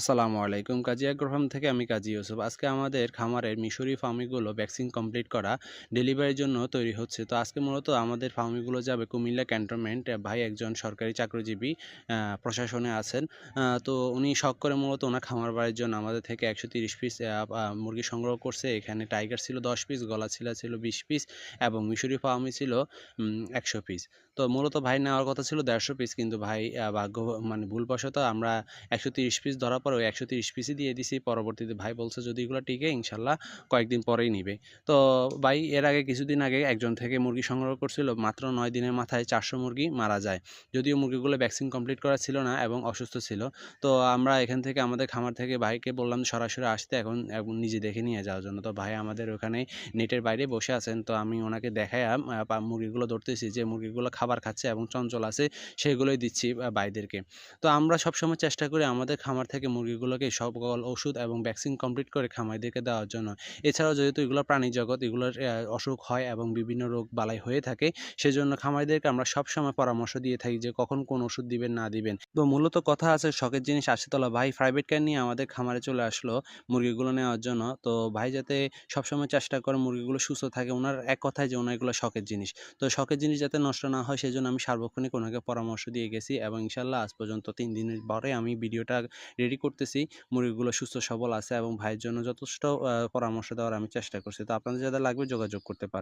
আসসালামু আলাইকুম। কাজী আগ্রহাম থেকে আমি কাজী ইউসুফ। আজকে আমাদের খামারের মিশরি ফার্মিগুলো ভ্যাকসিন কমপ্লিট করা ডেলিভারির জন্য তৈরি হচ্ছে। তো আজকে মূলত আমাদের ফার্মিগুলো যাবে কুমিল্লা ক্যান্টনমেন্ট। ভাই একজন সরকারি চাকরিজীবী প্রশাসনে আছেন। তো উনি শখ করে মূলত ওনার খামার বাড়ির জন্য আমাদের থেকে একশো তিরিশ পিস মুরগি সংগ্রহ করছে। এখানে টাইগার ছিল দশ পিস গলা ছিল ছিল বিশ পিস এবং মিশরি ফার্মি ছিল একশো পিস তো মূলত ভাই নেওয়ার কথা ছিল দেড়শো পিস কিন্তু ভাই ভাগ্য মানে ভুলবশত আমরা একশো তিরিশ পিস ধরা পরে ওই একশো তিরিশ পিসই দিয়ে দিছি, পরবর্তীতে ভাই বলছে যদি এগুলো টিকে, ইনশাল্লাহ কয়েকদিন পরেই নিবে। তো ভাই এর আগে কিছুদিন আগে একজন থেকে মুরগি সংগ্রহ করছিল, মাত্র নয় দিনের মাথায় চারশো মুরগি মারা যায়। যদিও মুরগিগুলো ভ্যাকসিন কমপ্লিট করা ছিল না এবং অসুস্থ ছিল। তো আমরা এখান থেকে আমাদের খামার থেকে ভাইকে বললাম সরাসরি আসতে, এখন নিজে দেখে নিয়ে যাওয়ার জন্য। তো ভাই আমাদের ওখানে নেটের বাইরে বসে আছেন, তো আমি ওনাকে দেখাই মুরগিগুলো ধরতেছি, যে মুরগিগুলো খাবার খাচ্ছে এবং চঞ্চল আছে, সেগুলোই দিচ্ছি ভাইদেরকে। তো আমরা সবসময় চেষ্টা করি আমাদের খামার থেকে মুরগিগুলোকে সকল ওষুধ এবং ভ্যাকসিন কমপ্লিট করে খামারদেরকে দেওয়ার জন্য। এছাড়াও যেহেতু এগুলো প্রাণী জগৎ, এগুলোর অসুখ হয় এবং বিভিন্ন রোগ বালাই হয়ে থাকে, সেজন্য খামারিদেরকে আমরা সবসময় পরামর্শ দিয়ে থাকি যে কখন কোন ওষুধ দিবেন, না দিবেন। তো মূলত কথা আছে শখের জিনিস আশিতলা ভাই প্রাইভেট কার নিয়ে আমাদের খামারে চলে আসলো মুরগিগুলো নেওয়ার জন্য। তো ভাই যাতে সবসময় চেষ্টা করে মুরগিগুলো সুস্থ থাকে, ওনার এক কথায় যে ওনার এগুলো শখের জিনিস। তো শখের জিনিস যাতে নষ্ট না হয়, সেজন্য আমি সার্বক্ষণিক ওনাকে পরামর্শ দিয়ে গেছি এবং ইনশাল্লাহ আজ পর্যন্ত তিন দিনের পরে আমি ভিডিওটা রেডি করতেছি, মুরগিগুলো সুস্থ, সবল আছে এবং ভাইয়ের জন্য যথেষ্ট পরামর্শ দেওয়ার আমি চেষ্টা করছি। তো আপনাদের যাদের লাগবে যোগাযোগ করতে পারেন।